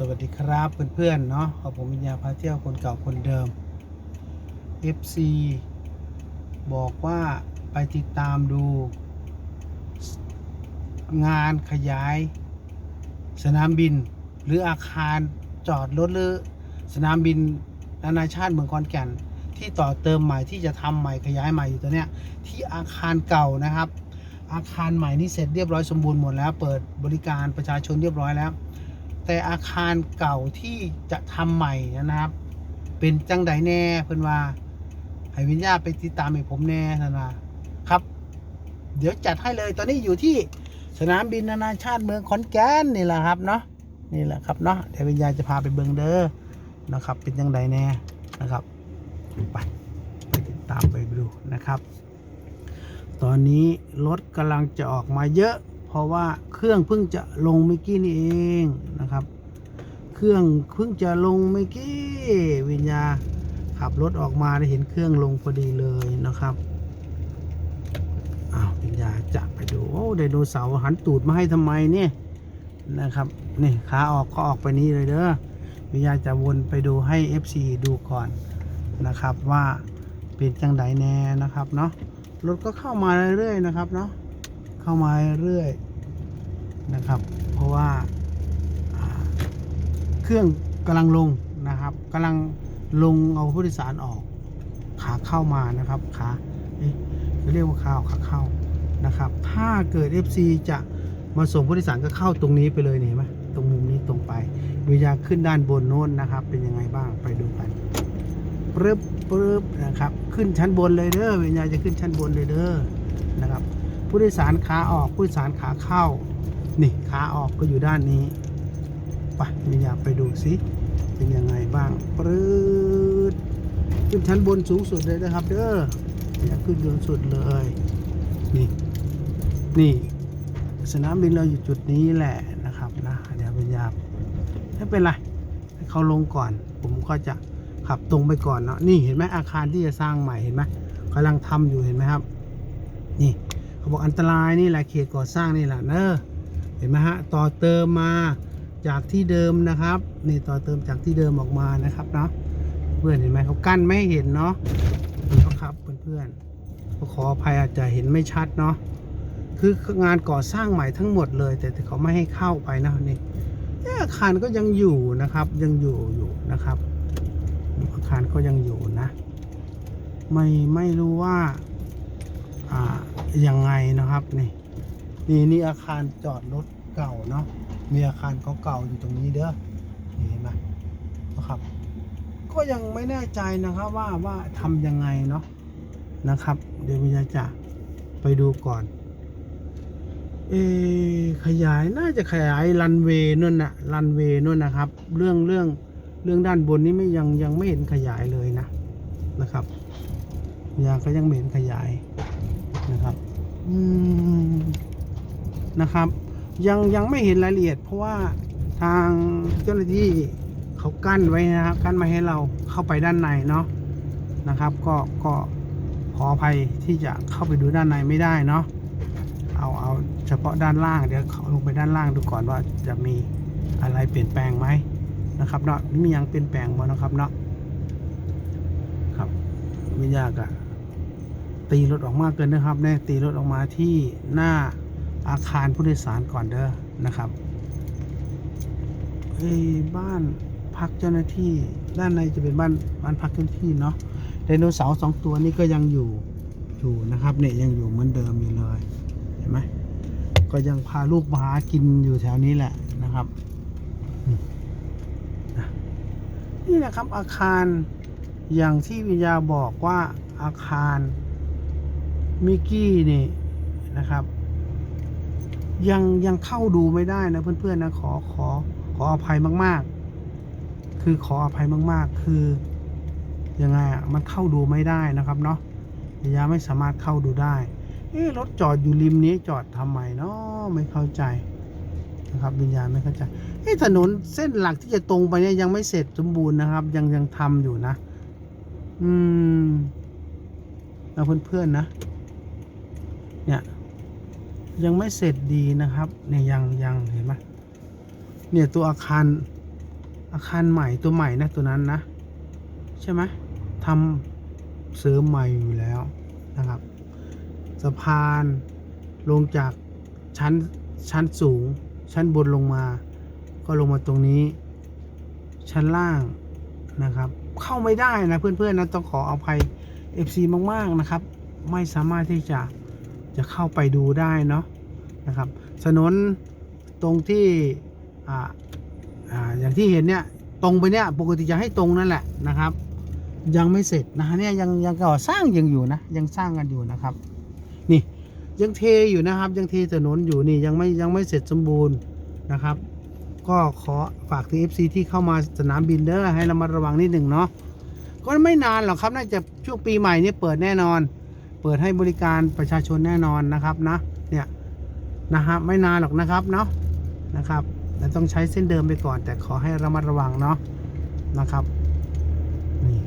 สวัสดีครับเพื่อนๆเนาะขอผมวิญญาพาเที่ยวคนเก่าคนเดิม FC บอกว่าไปติดตามดู งานขยาย สนามบิน หรืออาคารจอดรถหรือสนามบินนานาชาติเมืองขอนแก่น ที่ต่อเติมใหม่ที่จะทำใหม่ขยายใหม่อยู่ตัวเนี้ยที่อาคารเก่านะครับ อาคารใหม่นี่เสร็จเรียบร้อยสมบูรณ์หมดแล้ว เปิดบริการประชาชนเรียบร้อยแล้ว แต่อาคารเก่าที่จะทำใหม่นะครับ เป็นจังไดแน่เพื่อนว่าให้วิญญาไปติดตามให้ผมแน่นะนะครับ เดี๋ยวจัดให้เลยตอนนี้อยู่ที่สนามบินนานาชาติเมืองขอนแก่นนี่แหละครับเนาะนี่แหละครับเนาะเดี๋ยววิญญาจะพาไปเบิงเด้อนะครับ เป็นจังไดแน่นะครับไปไปติดตามไปดูนะครับ ตอนนี้รถกำลังจะออกมาเยอะ เพราะว่าเครื่องเพิ่งจะลงเมื่อกี้นี่เองนะครับ เครื่องเพิ่งจะลงเมื่อกี้วิญญาขับรถออกมาได้เห็นเครื่องลงพอดีเลยนะครับอ้าววิญญาจะไปดูโอ้ไดโนเสาร์หันตูดมาให้ทำไมเนี่ยนะครับนี่ขาออกก็ออกไปนี้เลยเด้อวิญญาจะวนไปดูให้ FC ดูก่อนนะครับว่าเป็นจังไดแน่นะครับเนาะรถก็เข้ามาเรื่อยๆนะครับเนาะ เข้ามาเรื่อยๆนะครับ เพราะว่าเครื่องกำลังลงนะครับกำลังลงเอาผู้โดยสารออก ขาเข้ามานะครับขาเรียกว่าขาขาเข้านะครับ ถ้าเกิด FC จะมาส่งผู้โดยสารก็เข้าตรงนี้ไปเลยเห็นไหมตรงมุมนี้ตรงไปวิญญาขึ้นด้านบนโน้นนะครับ เป็นยังไงบ้างไปดูกันปึ๊บปึ๊บนะครับ ขึ้นชั้นบนเลยเด้อวิญญาจะขึ้นชั้นบนเลยเด้อนะครับ ผู้โดยสารขาออกผู้โดยสารขาเข้า นี่ขาออกก็อยู่ด้านนี้ไปวิญญาไปดูสิเป็นยังไงบ้างปรืดขึ้นชั้นบนสูงสุดเลยนะครับ เด้ออยากขึ้นสูงสุดเลย นี่ นี่ สนามบินเราอยู่จุดนี้แหละนะครับนะเดี๋ยววิญญาไม่เป็นไรให้เขาลงก่อน ผมก็จะขับตรงไปก่อนเนาะนี่เห็นไหมอาคารที่จะสร้างใหม่เห็นไหมกำลังทำอยู่เห็นไหมครับ นี่ บอกอันตรายนี่แหละเขตก่อสร้างนี่แหละเนอะเห็นไหมฮะต่อเติมมาจากที่เดิมนะครับนี่ต่อเติมจากที่เดิมออกมานะครับเนาะเพื่อนเห็นไหมเขากั้นไม่เห็นเนาะนี่ครับเพื่อนๆขออภัยอาจจะเห็นไม่ชัดเนาะคืองานก่อสร้างใหม่ทั้งหมดเลย แต่เขาไม่ให้เข้าไปนะนี่อาคารก็ยังอยู่นะครับ ยังอยู่อยู่นะครับ อาคารก็ยังอยู่นะ ไม่ไม่รู้ว่า อ่ายังไงนะครับนี่นี่นี่อาคารจอดรถเก่าเนาะมีอาคารเก่าๆอยู่ตรงนี้เด้อเห็นไหมนะครับ ก็ยังไม่แน่ใจนะครับว่าว่าทำยังไงเนาะนะครับ เดี๋ยวมิยาจะไปดูก่อนเอขยายน่าจะขยายรันเวย์นั่นนะรันเวย์นั่นนะครับ เรื่องเรื่องเรื่องด้านบนนี้ไม่ยังยังไม่เห็นขยายเลยนะนะครับยาก็ยังไม่เห็นขยาย นะครับ อืมนะครับ ยังยังไม่เห็นรายละเอียด เพราะว่าทางเจ้าหน้าที่เขากั้นไว้นะครับ กั้นไม่ให้เราเข้าไปด้านในเนาะนะครับ ก็ก็ขออภัยที่จะเข้าไปดูด้านในไม่ได้เนาะเอาเอาเฉพาะด้านล่างเดี๋ยวเขาลงไปด้านล่างดูก่อนว่าจะมีอะไรเปลี่ยนแปลงไหมนะครับเนาะมียังเปลี่ยนแปลงบ่นะครับเนาะครับไม่ยากอะ ตีรถออกมาเกินนะครับเนี่ยตีรถออกมาที่หน้าอาคารผู้โดยสารก่อนเด้อนะครับเอ้บ้านพักเจ้าหน้าที่ด้านในจะเป็นบ้านบ้านพักเจ้าหน้าที่เนาะไดโนเสาร์สองตัวนี้ก็ยังอยู่อยู่นะครับเนี่ยยังอยู่เหมือนเดิมอยู่เลยเห็นไหมก็ยังพาลูกมาหากินอยู่แถวนี้แหละนะครับนี่นะครับอาคารอย่างที่วิญญาบอกว่าอาคาร มิกกี้นี่นะครับ ยังยังเข้าดูไม่ได้นะเพื่อนๆนะขอขอขออภัยมาก ๆ คือขออภัยมาก ๆ คือยังไงอะมันเข้าดูไม่ได้นะครับเนาะยาไม่สามารถเข้าดูได้เอ๊รถจอดอยู่ริมนี้จอดทำไมเนาะไม่เข้าใจนะครับวิญญาณไม่เข้าใจเอ๊ถนนเส้นหลักที่จะตรงไปเนี่ยยังไม่เสร็จสมบูรณ์นะครับ ยังยังทำอยู่นะ อืมแล้วเพื่อนๆนะ เนี่ยยังไม่เสร็จดีนะครับเนี่ยยังยังเห็นไหมเนี่ยตัวอาคารอาคารใหม่ตัวใหม่นะตัวนั้นนะ ใช่ไหมทำเสริมใหม่อยู่แล้วนะครับสะพานลงจากชั้นชั้นสูง ชั้นบนลงมา ก็ลงมาตรงนี้ ชั้นล่างนะครับ เข้าไม่ได้นะเพื่อนๆนะต้องขออภัย FC มากๆนะครับ ไม่สามารถที่จะ จะเข้าไปดูได้เนาะนะครับถนนตรงที่อ่าอ่าอย่างที่เห็นเนี่ยตรงไปเนี่ยปกติจะให้ตรงนั่นแหละนะครับ ยังไม่เสร็จนะเนี่ยยังยังก่อสร้างยังอยู่นะยังสร้างกันอยู่นะครับ นี่ยังเทอยู่นะครับ ยังเทถนนอยู่นี่ยังไม่ยังไม่เสร็จสมบูรณ์นะครับ ก็ขอฝากถึง FC ที่เข้ามาสนามบินเด้อให้ระมัดระวังนิดหนึ่งเนาะก็ไม่นานหรอกครับน่าจะช่วงปีใหม่นี้เปิดแน่นอน เปิดให้บริการประชาชนแน่นอนนะครับนะเนี่ยนะฮะไม่นานหรอกนะครับเนาะนะครับแต่ต้องใช้เส้นเดิมไปก่อน แต่ขอให้ระมัดระวังเนาะนะครับนี่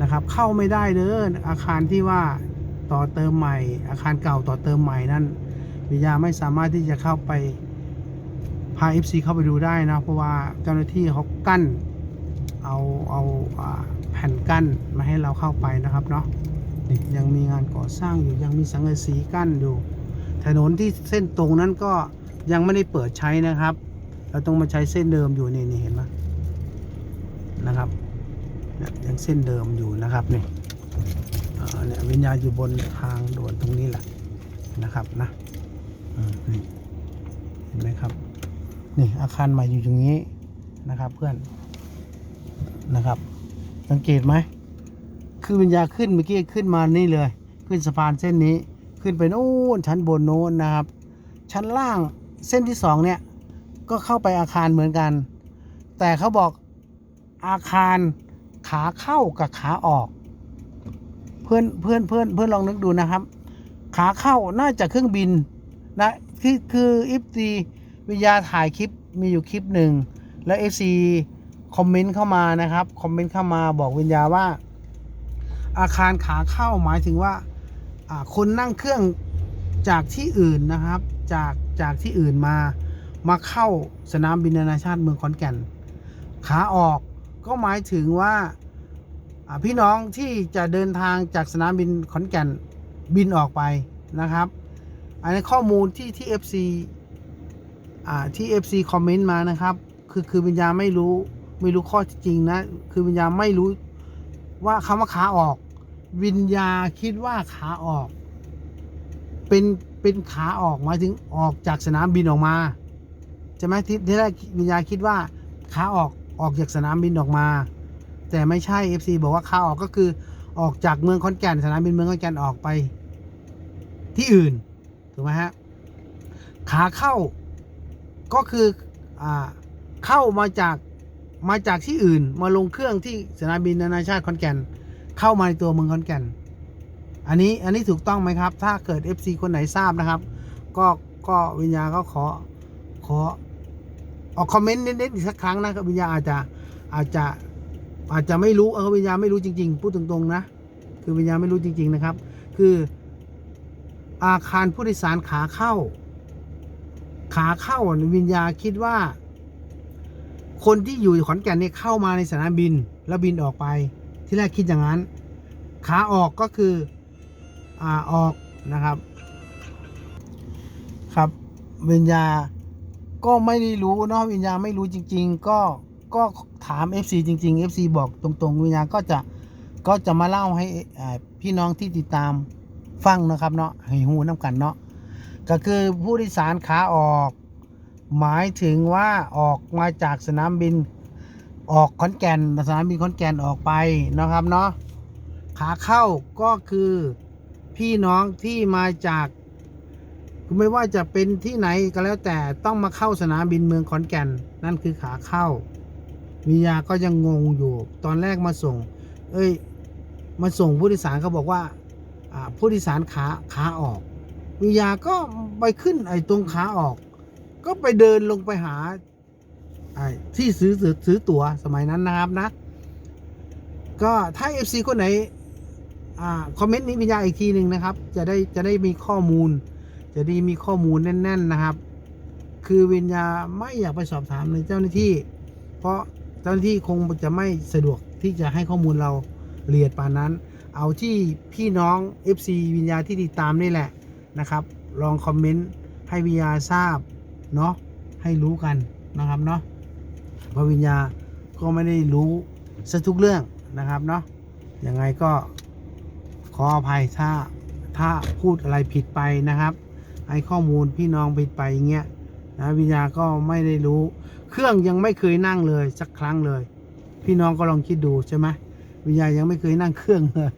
นะครับเข้าไม่ได้เด้ออาคารที่ว่าต่อเติมใหม่ อาคารเก่าต่อเติมใหม่นั่นวิทยาไม่สามารถที่จะเข้าไปพา FC เข้าไปดูได้นะ เพราะว่าเจ้าหน้าที่เขากั้น เอาเอาอ่าแผ่นกั้นมาให้เราเข้าไปนะครับเนาะ นี่ยังมีงานก่อสร้างอยู่ยังมีสังกะสีกั้นอยู่ ถนนที่เส้นตรงนั้นก็ยังไม่ได้เปิดใช้นะครับ เราต้องมาใช้เส้นเดิมอยู่นี่นี่เห็นไหมนะครับเนี่ยยังเส้นเดิมอยู่นะครับนี่เนี่ยวิญญาณอยู่บนทางด่วนตรงนี้แหละนะครับนะนี่เห็นไหมครับนี่อาคารใหม่อยู่ตรงนี้นะครับเพื่อนนะครับ สังเกตไหม คือวิญญาขึ้นเมื่อกี้ขึ้นมานี่เลย ขึ้นสะพานเส้นนี้ขึ้นไปโน้นชั้นบนโน้นนะครับ ชั้นล่างเส้นที่สองเนี่ยก็เข้าไปอาคารเหมือนกัน แต่เขาบอกอาคารขาเข้ากับขาออก เพื่อนเพื่อนเพื่อนเพื่อนลองนึกดูนะครับ ขาเข้าน่าจะเครื่องบินนะคือคืออิฟตีวิญญาถ่ายคลิปมีอยู่คลิปหนึ่งแล้ว FC คอมเมนต์เข้ามานะครับ คอมเมนต์เข้ามาบอกวิญญาว่า อาคารขาเข้าหมายถึงว่าคนนั่งเครื่องจากที่อื่นนะครับ จากจากที่อื่นมามาเข้าสนามบินนานาชาติเมืองขอนแก่น ขาออกก็หมายถึงว่าพี่น้องที่จะเดินทางจากสนามบินขอนแก่นบินออกไปนะครับ อันนี้ข้อมูลที่ที่ FC อ่าที่ FC คอมเมนต์มานะครับ คือคือวิญญาไม่รู้ไม่รู้ข้อท็จจริงนะ คือวิญญาไม่รู้ว่าคำว่าขาออก วิญญาคิดว่าขาออก เป็นเป็นขาออกหมายถึงออกจากสนามบินออกมาใช่ไหมที่ที่แรกวิญญาคิดว่าขาออกออกจากสนามบินออกมา แต่ไม่ใช่ FC บอกว่าขาออกก็คือออกจากเมืองขอนแก่นสนามบินเมืองขอนแก่นออกไป ที่อื่นถูกไหมฮะขาเข้าก็คืออ่าเข้ามาจากมาจากที่อื่นมาลงเครื่องที่สนามบินนานาชาติขอนแก่น เข้ามาในตัวเมืองขอนแก่น อันนี้อันนี้ถูกต้องไหมครับ ถ้าเกิด FC คนไหนทราบนะครับ ก็ก็วิญญาก็ขอขอออกคอมเมนต์นิดๆอีกสักครั้งนะครับวิญญาอาจจะอาจจะอาจจะไม่รู้เออวิญญาไม่รู้จริง ๆ พูดตรงๆนะ คือวิญญาไม่รู้จริง ๆนะครับ คืออาคารผู้โดยสารขาเข้า ขาเข้าวิญญาคิดว่า คนที่อยู่ขอนแก่นเนี่ยเข้ามาในสนามบินแล้วบินออกไป ที่แรกคิดอย่างนั้น ขาออกก็คืออ่าออกนะครับ ครับวิญญาก็ไม่ได้รู้เนาะวิญญาไม่รู้จริง ๆ ก็ก็ถาม FC จริง ๆ FC บอกตรงๆ วิญญาก็จะก็จะมาเล่าให้พี่น้องที่ติดตามฟังนะครับเนาะให้หูน้ำกันเนาะก็คือผู้โดยสารขาออก หมายถึงว่าออกมาจากสนามบิน ออกขอนแก่นสนามบินขอนแก่นออกไปนะครับเนาะขาเข้าก็คือพี่น้องที่มาจากไม่ว่าจะเป็นที่ไหนก็แล้วแต่ต้องมาเข้าสนามบินเมืองขอนแก่น นั่นคือขาเข้าวิยาก็ยังงงอยู่ ตอนแรกมาส่ง เอ้ย มาส่งผู้โดยสารเขาบอกว่าผู้โดยสารขาขาออกวิยาก็ไปขึ้นไอ้ตรงขาออก ก็ไปเดินลงไปหา ที่ซื้อซื้อตั๋วสมัยนั้นนะครับนะ ก็ถ้า FC คนไหนอคอมเมนต์นี้วิญญาอีกทีหนึ่งนะครับ จะได้จะได้มีข้อมูล จะได้มีข้อมูลแน่น ๆนะครับ คือวิญญาไม่อยากไปสอบถามในเจ้าหน้าที่ เพราะเจ้าหน้าที่คงจะไม่สะดวกที่จะให้ข้อมูลเราละเอียดปานนั้น เอาที่พี่น้อง FC วิญญาที่ติดตามนี่แหละนะครับ ลองคอมเมนต์ให้วิญญาทราบเนาะให้รู้กันนะครับเนาะ พระวิญญาก็ไม่ได้รู้ซะทุกเรื่องนะครับเนาะยังไงก็ขออภัยถ้าถ้าพูดอะไรผิดไปนะครับให้ข้อมูลพี่น้องผิดไปอย่างเงี้ยนะวิญญาก็ไม่ได้รู้ เครื่องยังไม่เคยนั่งเลยสักครั้งเลย พี่น้องก็ลองคิดดูใช่ไหมวิญญายังไม่เคยนั่งเครื่องเลย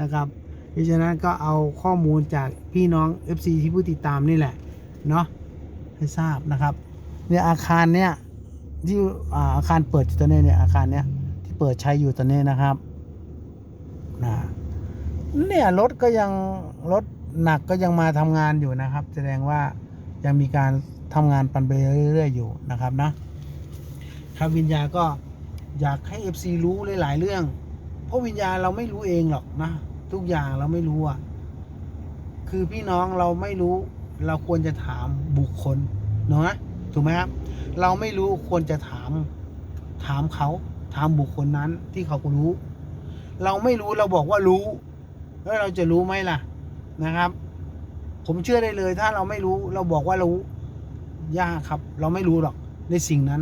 นะครับเพราะฉะนั้นก็เอาข้อมูลจากพี่น้อง FC ที่ผู้ติดตามนี่แหละเนาะให้ทราบนะครับเนี่ยอาคารเนี้ย ที่อาคารเปิดอยู่ตอนนี้เนี่ยอาคารเนี้ยที่เปิดใช้อยู่ตอนนี้นะครับนะเนี่ยรถก็ยังรถหนักก็ยังมาทำงานอยู่นะครับ แสดงว่ายังมีการทำงานปันไปเรื่อยๆอยู่นะครับนะครับวิญญาก็อยากให้ FC รู้หลายๆเรื่อง เพราะวิญญาเราไม่รู้เองหรอกนะ ทุกอย่างเราไม่รู้อะคือพี่น้องเราไม่รู้เราควรจะถามบุคคลเนาะ ถูกไหมครับ เราไม่รู้ควรจะถามถามเขาถามบุคคลนั้นที่เขารู้ เราไม่รู้เราบอกว่ารู้ แล้วเราจะรู้ไหมล่ะนะครับ ผมเชื่อได้เลย ถ้าเราไม่รู้เราบอกว่ารู้ยากครับ เราไม่รู้หรอกในสิ่งนั้น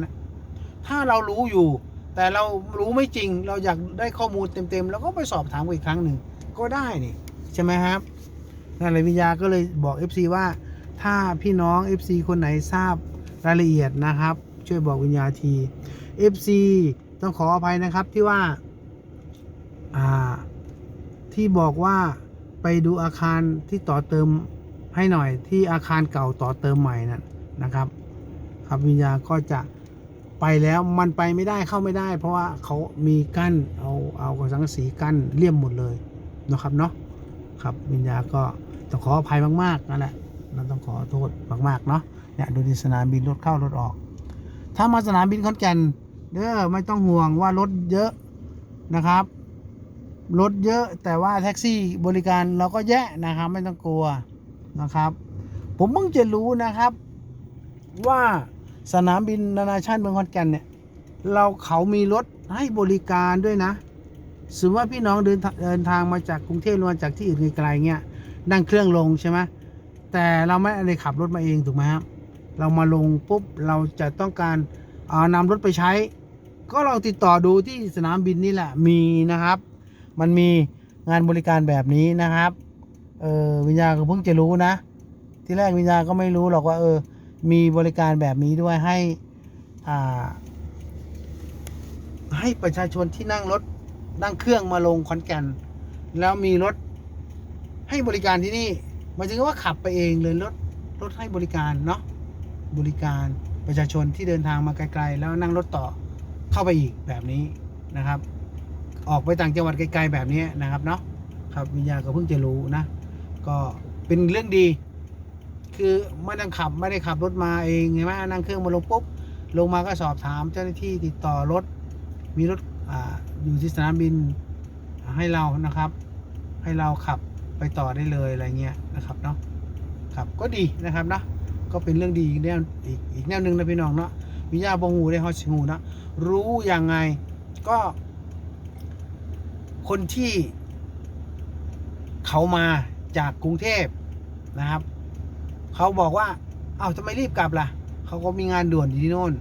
ถ้าเรารู้อยู่ แต่เรารู้ไม่จริง เราอยากได้ข้อมูลเต็มๆแล้วก็ไปสอบถามอีกครั้งหนึ่งก็ได้นี่ใช่ไหมครับนั่นแหละวิญญาก็เลยบอก FC ว่าถ้าพี่น้อง FC คนไหนทราบ รายละเอียดนะครับ ช่วยบอกวิญญาที FC ต้องขออภัยนะครับที่ว่าอ่า ที่บอกว่าไปดูอาคารที่ต่อเติมให้หน่อยที่อาคารเก่าต่อเติมใหม่นั่นนะครับ ครับวิญญาก็จะไปแล้วมันไปไม่ได้เข้าไม่ได้ เพราะว่าเขามีกั้นเอาเอากระสังกะสีกั้นเลี่ยมหมดเลยนะครับเนาะครับวิญญาก็ต้องขออภัยมากๆนั่นแหละเราต้องขอโทษมากๆเนาะ เนี่ยดูที่สนามบินรถเข้ารถออก ถ้ามาสนามบินขอนแก่นเด้อไม่ต้องห่วงว่ารถเยอะนะครับรถเยอะแต่ว่าแท็กซี่บริการเราก็แยะนะครับ ไม่ต้องกลัวนะครับ ผมเพิ่งจะรู้นะครับ ว่าสนามบินนานาชาติเมืองขอนแก่นเนี่ย เราเขามีรถให้บริการด้วยนะสมมติว่าพี่น้องเดินทาเดินทางมาจากกรุงเทพหรือมาจากที่อื่นไกลๆเงี้ยนั่งเครื่องลงใช่ไหมแต่เราไม่ได้ขับรถมาเองถูกไหมครับ เรามาลงปุ๊บเราจะต้องการเอานำรถไปใช้ ก็ลองติดต่อดูที่สนามบินนี่แหละมีนะครับ มันมีงานบริการแบบนี้นะครับเออวิญญาก็เพิ่งจะรู้นะ ที่แรกวิญญาก็ไม่รู้หรอกว่าเออมีบริการแบบนี้ด้วยให้อ่าให้ประชาชนที่นั่งรถนั่งเครื่องมาลงขอนแก่น แล้วมีรถให้บริการที่นี่หมายถึงว่าขับไปเองเลยรถรถให้บริการเนาะ บริการประชาชนที่เดินทางมาไกลๆ แล้วนั่งรถต่อเข้าไปอีกแบบนี้นะครับ ออกไปต่างจังหวัดไกลๆแบบนี้นะครับเนาะครับวิญญาก็เพิ่งจะรู้นะ ก็เป็นเรื่องดี คือไม่ต้องขับไม่ได้ขับรถมาเองใช่ไหมนั่งเครื่องมาลงปุ๊บลงมาก็สอบถามเจ้าหน้าที่ติดต่อรถ มีรถออยู่ที่สนามบินให้เรานะครับ ให้เราขับไปต่อได้เลยอะไรเงี้ยนะครับเนาะครับก็ดีนะครับเนาะ ก็เป็นเรื่องดีอีกแนวอีกอีกแนวหนึ่งนะพี่น้องเนาะวิญญาบงหูได้ฮอชิหูนะรู้ยังไงก็ คนที่เขามาจากกรุงเทพนะครับ เขาบอกว่าเอ้าทำไมรีบกลับล่ะ เขาก็มีงานด่วนอยู่ที่โน่น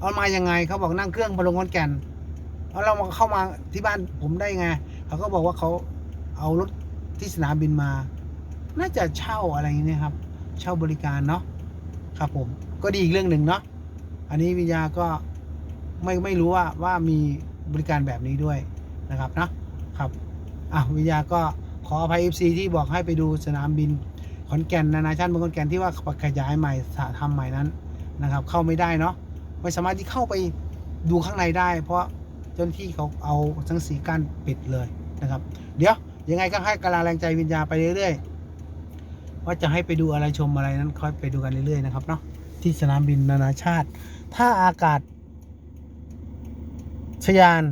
เอามายังไงเขาบอกนั่งเครื่องมาลงขอนแก่นเอาเรามาเข้ามาที่บ้านผมได้ไง เขาก็บอกว่าเขาเอารถที่สนามบินมา น่าจะเช่าอะไรอย่างนี้ครับ เช่าบริการเนาะครับผมก็ดีอีกเรื่องหนึ่งเนาะอันนี้วิญญาก็ไม่ไม่รู้ว่าว่ามีบริการแบบนี้ด้วยนะครับนะครับอะวิญญาก็ขออภัย FC ที่บอกให้ไปดูสนามบินขอนแก่นนานาชาติเมืองขอนแก่นที่ว่าขยายใหม่ทำใหม่นั้นนะครับ เข้าไม่ได้เนาะไม่สามารถที่เข้าไปดูข้างในได้ เพราะเจ้าหน้าที่เขาเอาทั้งสีกั้นปิดเลยนะครับ เดี๋ยวยังไงก็ให้กำลังแรงใจวิญญาไปเรื่อยๆ ว่าจะให้ไปดูอะไรชมอะไรนั้นค่อยไปดูกันเรื่อยๆนะครับเนาะที่สนามบินนานาชาติ ถ้าอากาศชยาน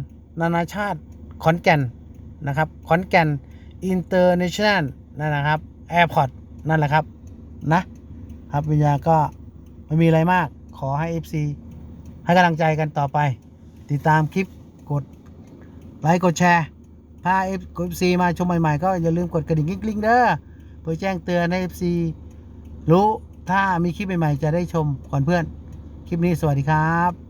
นานาชาติขอนแก่นนะครับขอนแก่นอินเตอร์เนชั่นแนลนั่นนะครับแอร์พอร์ตนั่นแหละครับนะครับวิญญาก็ไม่มีอะไรมาก ขอให้ FC ให้กำลังใจกันต่อไป ติดตามคลิปกดไลค์กดแชร์พาเอฟกดซีมาชมใหม่ ๆ ก็อย่าลืมกดกระดิ่งกลิ้งเด้อ พื่อแจ้งเตือนให้ FC รู้ถ้ามีคลิปใหม่ๆจะได้ชมก่อนเพื่อน คลิปนี้สวัสดีครับ